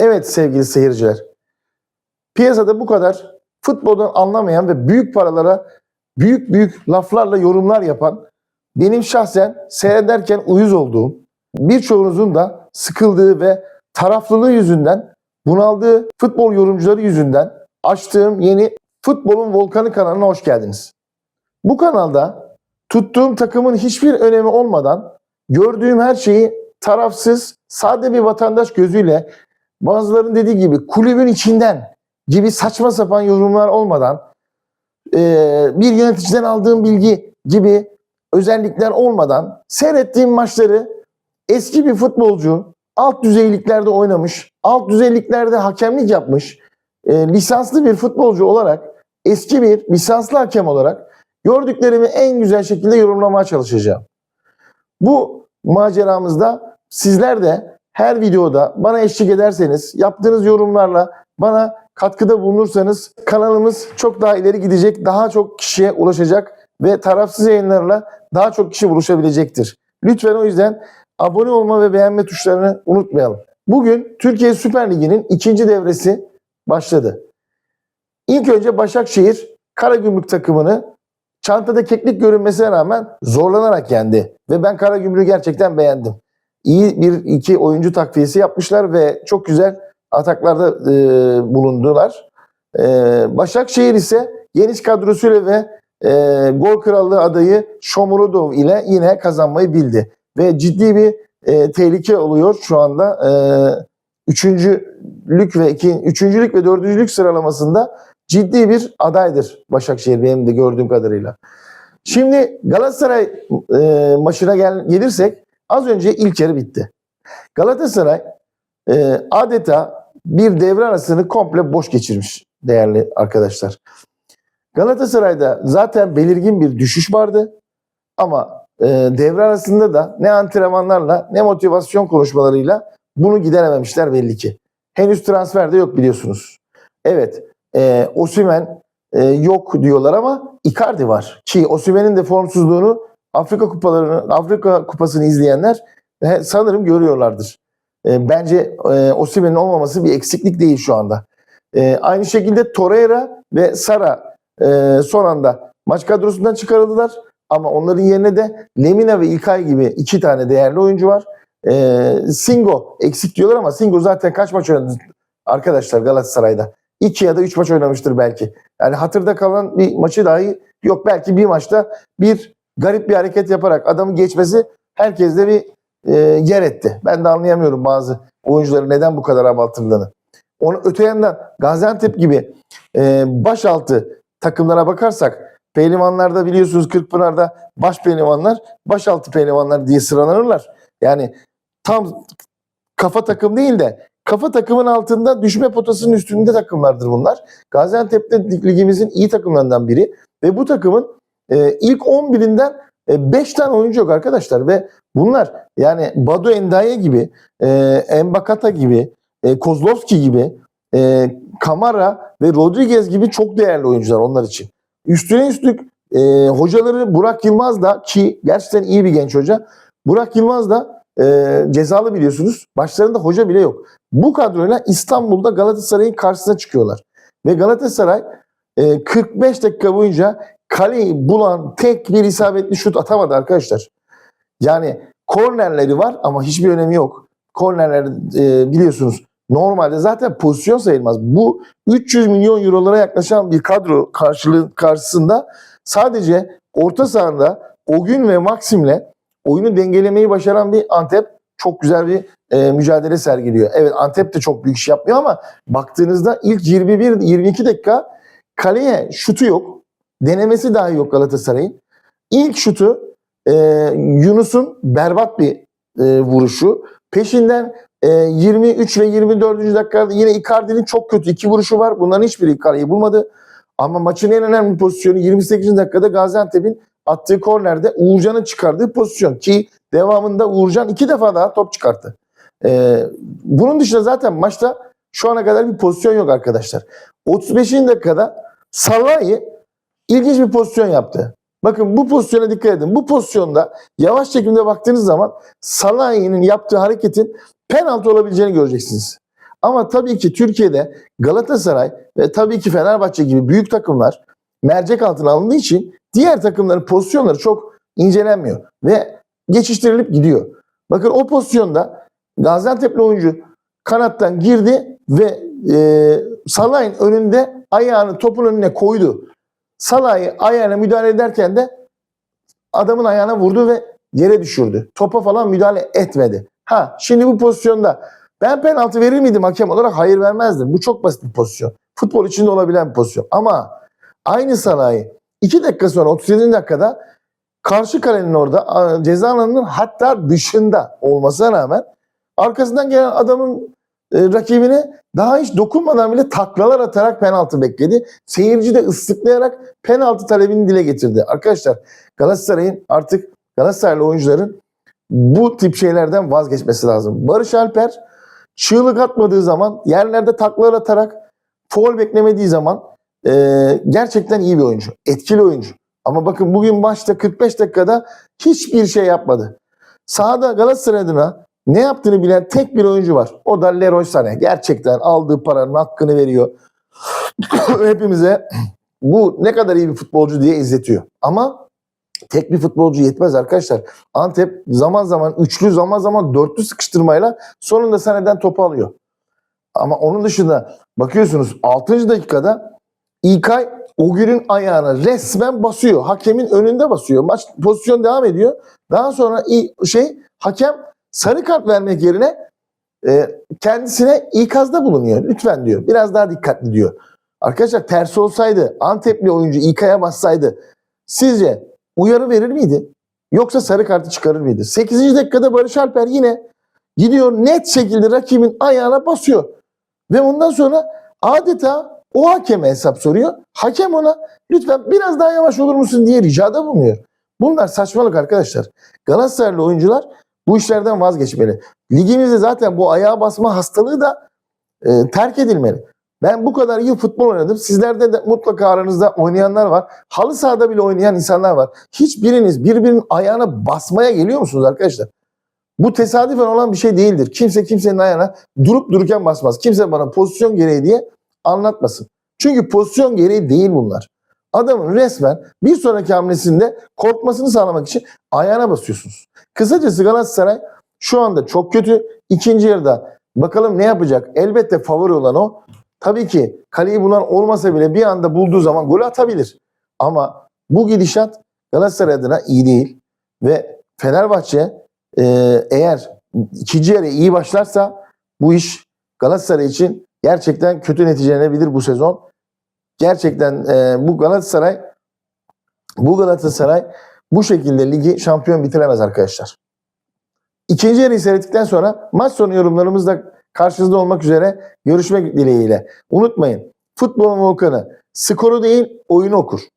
Evet sevgili seyirciler. Piyasada bu kadar futboldan anlamayan ve büyük paralara büyük büyük laflarla yorumlar yapan benim şahsen seyrederken uyuz olduğum birçoğunuzun da sıkıldığı ve taraflılığı yüzünden bunaldığı futbol yorumcuları yüzünden açtığım yeni Futbolun Volkanı kanalına hoş geldiniz. Bu kanalda tuttuğum takımın hiçbir önemi olmadan gördüğüm her şeyi tarafsız, sade bir vatandaş gözüyle bazılarının dediği gibi kulübün içinden gibi saçma sapan yorumlar olmadan eee, bir yöneticiden aldığım bilgi gibi özellikler olmadan seyrettiğim maçları eski bir futbolcu alt düzeyliklerde oynamış, alt düzeyliklerde hakemlik yapmış, e, lisanslı bir futbolcu olarak, eski bir lisanslı hakem olarak gördüklerimi en güzel şekilde yorumlamaya çalışacağım. Bu maceramızda sizler de her videoda bana eşlik ederseniz, yaptığınız yorumlarla bana katkıda bulunursanız kanalımız çok daha ileri gidecek, daha çok kişiye ulaşacak ve tarafsız yayınlarla daha çok kişi buluşabilecektir. Lütfen o yüzden abone olma ve beğenme tuşlarını unutmayalım. Bugün Türkiye Süper Ligi'nin ikinci devresi başladı. İlk önce Başakşehir Karagümrük takımını çantada keklik görünmesine rağmen zorlanarak yendi. Ve ben Karagümrük'ü gerçekten beğendim. İyi bir iki oyuncu takviyesi yapmışlar ve çok güzel ataklarda e, bulundular. E, Başakşehir ise geniş kadrosuyla ve e, gol krallığı adayı Shomurodov ile yine kazanmayı bildi. Ve ciddi bir e, tehlike oluyor şu anda. E, üçüncülük ve iki, üçüncülük ve dördüncülük sıralamasında ciddi bir adaydır Başakşehir benim de gördüğüm kadarıyla. Şimdi Galatasaray e, maçına gel, gelirsek az önce ilk yarı bitti. Galatasaray e, adeta bir devre arasını komple boş geçirmiş değerli arkadaşlar. Galatasaray'da zaten belirgin bir düşüş vardı ama e, devre arasında da ne antrenmanlarla ne motivasyon konuşmalarıyla bunu giderememişler belli ki. Henüz transfer de yok biliyorsunuz. Evet, e, Osimhen e, yok diyorlar ama Icardi var. Ki Osimhen'in de formsuzluğunu Afrika kupalarını, Afrika kupasını izleyenler sanırım görüyorlardır. E, bence e, Osimhen'in olmaması bir eksiklik değil şu anda. E, aynı şekilde Torreira ve Sara e, son anda maç kadrosundan çıkarıldılar. Ama onların yerine de Lemina ve İlkay gibi iki tane değerli oyuncu var. Singo eksik diyorlar ama Singo zaten kaç maç oynadı arkadaşlar Galatasaray'da? İki ya da üç maç oynamıştır belki. Yani hatırda kalan bir maçı dahi yok. Belki bir maçta bir garip bir hareket yaparak adamı geçmesi herkeste bir e, yer etti. Ben de anlayamıyorum bazı oyuncuları neden bu kadar abartıldığını. Onu öte yandan Gaziantep gibi e, başaltı takımlara bakarsak pehlivanlarda biliyorsunuz Kırkpınar'da baş pehlivanlar başaltı pehlivanlar diye sıralanırlar. Yani tam kafa takım değil de kafa takımın altında düşme potasının üstünde takımlardır bunlar. Gaziantep'te ligimizin iyi takımlarından biri ve bu takımın e, ilk 11'inden 5 tane oyuncu yok arkadaşlar ve bunlar yani Badu Endaye gibi, e, Embakata gibi, e, Kozlovski gibi, e, Kamara ve Rodriguez gibi çok değerli oyuncular onlar için. Üstüne üstlük e, hocaları Burak Yılmaz da ki gerçekten iyi bir genç hoca. Burak Yılmaz da e, cezalı biliyorsunuz. Başlarında hoca bile yok. Bu kadroyla İstanbul'da Galatasaray'ın karşısına çıkıyorlar. Ve Galatasaray e, 45 dakika boyunca kaleyi bulan tek bir isabetli şut atamadı arkadaşlar. Yani kornerleri var ama hiçbir önemi yok. Kornerler e, biliyorsunuz normalde zaten pozisyon sayılmaz. Bu 300 milyon eurolara yaklaşan bir kadro karşılığı karşısında sadece orta sahada Ogün ve Maxim'le oyunu dengelemeyi başaran bir Antep çok güzel bir e, mücadele sergiliyor. Evet Antep de çok büyük iş yapmıyor ama baktığınızda ilk 21-22 dakika kaleye şutu yok. Denemesi dahi yok Galatasaray'ın. İlk şutu e, Yunus'un berbat bir e, vuruşu. Peşinden e, 23 ve 24. dakikada yine Icardi'nin çok kötü iki vuruşu var. Bunların hiçbiri kaleyi bulmadı. Ama maçın en önemli pozisyonu 28. dakikada Gaziantep'in attığı kornerde Uğurcan'ın çıkardığı pozisyon. Ki devamında Uğurcan iki defa daha top çıkarttı. E, bunun dışında zaten maçta şu ana kadar bir pozisyon yok arkadaşlar. 35. dakikada Salah'ı ilginç bir pozisyon yaptı. Bakın bu pozisyona dikkat edin. Bu pozisyonda yavaş çekimde baktığınız zaman Salah'ın yaptığı hareketin penaltı olabileceğini göreceksiniz. Ama tabii ki Türkiye'de Galatasaray ve tabii ki Fenerbahçe gibi büyük takımlar mercek altına alındığı için diğer takımların pozisyonları çok incelenmiyor ve geçiştirilip gidiyor. Bakın o pozisyonda Gaziantep'li oyuncu kanattan girdi ve e, Salah'ın önünde ayağını topun önüne koydu. Salah'ı ayağına müdahale ederken de adamın ayağına vurdu ve yere düşürdü. Topa falan müdahale etmedi. Ha şimdi bu pozisyonda ben penaltı verir miydim hakem olarak? Hayır vermezdim. Bu çok basit bir pozisyon. Futbol içinde olabilen bir pozisyon. Ama aynı Salah'ı 2 dakika sonra 37 dakikada karşı kalenin orada ceza alanının hatta dışında olmasına rağmen arkasından gelen adamın e, rakibine daha hiç dokunmadan bile taklalar atarak penaltı bekledi. Seyirci de ıslıklayarak penaltı talebini dile getirdi. Arkadaşlar Galatasaray'ın artık Galatasaraylı oyuncuların bu tip şeylerden vazgeçmesi lazım. Barış Alper çığlık atmadığı zaman yerlerde taklalar atarak foul beklemediği zaman e, gerçekten iyi bir oyuncu. Etkili oyuncu. Ama bakın bugün maçta 45 dakikada hiçbir şey yapmadı. Sahada Galatasaray adına ne yaptığını bilen tek bir oyuncu var. O da Leroy Sané. Gerçekten aldığı paranın hakkını veriyor. Hepimize bu ne kadar iyi bir futbolcu diye izletiyor. Ama tek bir futbolcu yetmez arkadaşlar. Antep zaman zaman üçlü zaman zaman dörtlü sıkıştırmayla sonunda Sané'den topu alıyor. Ama onun dışında bakıyorsunuz 6. dakikada İlkay Ogür'ün ayağına resmen basıyor. Hakemin önünde basıyor. Maç pozisyon devam ediyor. Daha sonra şey hakem sarı kart vermek yerine e, kendisine ikazda bulunuyor. Lütfen diyor. Biraz daha dikkatli diyor. Arkadaşlar tersi olsaydı Antepli oyuncu İlkay'a bassaydı sizce uyarı verir miydi? Yoksa sarı kartı çıkarır mıydı? 8. dakikada Barış Alper yine gidiyor net şekilde rakibin ayağına basıyor. Ve ondan sonra adeta o hakeme hesap soruyor. Hakem ona lütfen biraz daha yavaş olur musun diye ricada bulunuyor. Bunlar saçmalık arkadaşlar. Galatasaraylı oyuncular bu işlerden vazgeçmeli. Ligimizde zaten bu ayağa basma hastalığı da e, terk edilmeli. Ben bu kadar yıl futbol oynadım. Sizlerde de mutlaka aranızda oynayanlar var. Halı sahada bile oynayan insanlar var. Hiçbiriniz birbirinin ayağına basmaya geliyor musunuz arkadaşlar? Bu tesadüfen olan bir şey değildir. Kimse kimsenin ayağına durup dururken basmaz. Kimse bana pozisyon gereği diye anlatmasın. Çünkü pozisyon gereği değil bunlar. Adamın resmen bir sonraki hamlesinde korkmasını sağlamak için ayağına basıyorsunuz. Kısacası Galatasaray şu anda çok kötü. İkinci yarıda bakalım ne yapacak? Elbette favori olan o. Tabii ki kaleyi bulan olmasa bile bir anda bulduğu zaman gol atabilir. Ama bu gidişat Galatasaray adına iyi değil. Ve Fenerbahçe e, eğer ikinci yarı iyi başlarsa bu iş Galatasaray için gerçekten kötü neticelenebilir bu sezon. Gerçekten e, bu Galatasaray bu Galatasaray bu şekilde ligi şampiyon bitiremez arkadaşlar. İkinci yarıyı seyrettikten sonra maç sonu yorumlarımızda karşınızda olmak üzere görüşmek dileğiyle. Unutmayın futbolun volkanı skoru değil oyunu okur.